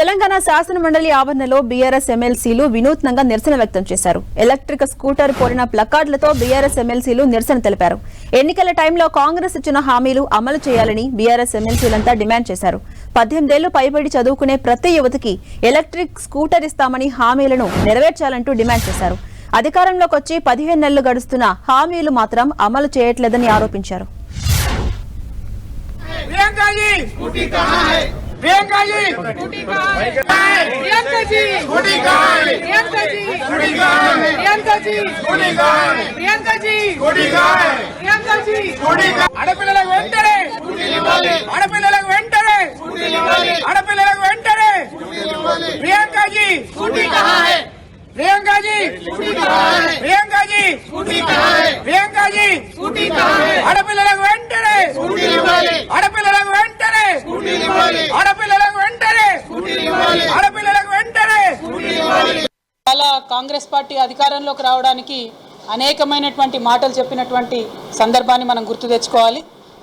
తెలంగాణ శాసన మండలి ఆవరణలో బీఆర్ఎస్ ఎమ్మెల్సీలు వినూత్నంగా నిరసన వ్యక్తం చేశారు. ఎలక్ట్రిక్ స్కూటర్ కోరిన ప్లకార్డులతో బీఆర్ఎస్ ఎమ్మెల్సీలు నిరసన తెలిపారు. ఎన్నికల టైంలో కాంగ్రెస్ ఇచ్చిన హామీలు అమలు చేయాలని బీఆర్ఎస్ ఎమ్మెల్సీలంతా డిమాండ్ చేశారు. పద్దెనిమిదేళ్ళు పైబడి చదువుకునే ప్రతి యువతికి ఎలక్ట్రిక్ స్కూటర్ ఇస్తామని హామీలను నెరవేర్చాలంటూ డిమాండ్ చేశారు. అధికారంలోకి వచ్చి పదిహేను నెలలు గడుస్తున్న హామీలు మాత్రం అమలు చేయట్లేదని ఆరోపించారు. प्रियंका जी प्रियंका जी प्रियंका जी प्रियंका जी प्रियंका जी प्रियंका जी प्रियंका जी अड़े ఇవాళ కాంగ్రెస్ పార్టీ అధికారంలోకి రావడానికి అనేకమైనటువంటి మాటలు చెప్పినటువంటి సందర్భాన్ని మనం గుర్తు తెచ్చుకోవాలి.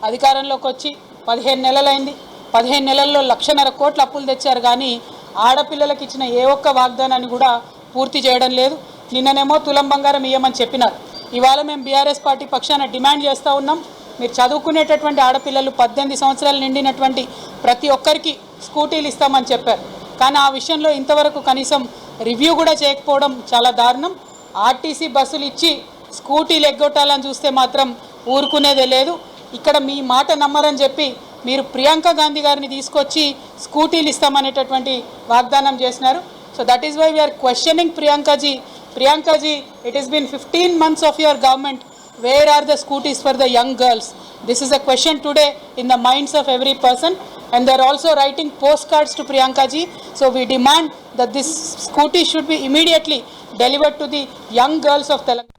అధికారంలోకి వచ్చి పదిహేను నెలలైంది. పదిహేను నెలల్లో లక్షన్నర కోట్ల అప్పులు తెచ్చారు కానీ ఆడపిల్లలకు ఇచ్చిన ఏ ఒక్క వాగ్దానాన్ని కూడా పూర్తి చేయడం లేదు. నిన్ననేమో తులం బంగారం ఇయ్యమని చెప్పినారు. ఇవాళ మేము బీఆర్ఎస్ పార్టీ పక్షాన డిమాండ్ చేస్తూ ఉన్నాం. మీరు చదువుకునేటటువంటి ఆడపిల్లలు పద్దెనిమిది సంవత్సరాలు నిండినటువంటి ప్రతి ఒక్కరికి స్కూటీలు ఇస్తామని చెప్పారు. కానీ ఆ విషయంలో ఇంతవరకు కనీసం రివ్యూ కూడా చేయకపోవడం చాలా దారుణం. ఆర్టీసీ బస్సులు ఇచ్చి స్కూటీలు ఎగ్గొట్టాలని చూస్తే మాత్రం ఊరుకునేదే లేదు. ఇక్కడ మీ మాట నమ్మరని చెప్పి మీరు ప్రియాంక గాంధీ గారిని తీసుకొచ్చి స్కూటీలు ఇస్తామనేటటువంటి వాగ్దానం చేసినారు. So that is why we are questioning Priyankaji. Priyankaji it is been fifteen months of your government where are the scooties for the young girls this is is question today in the minds of every person and and they're also writing postcards to priyanka ji so we demand that this scooty should be immediately delivered to the young girls of telangana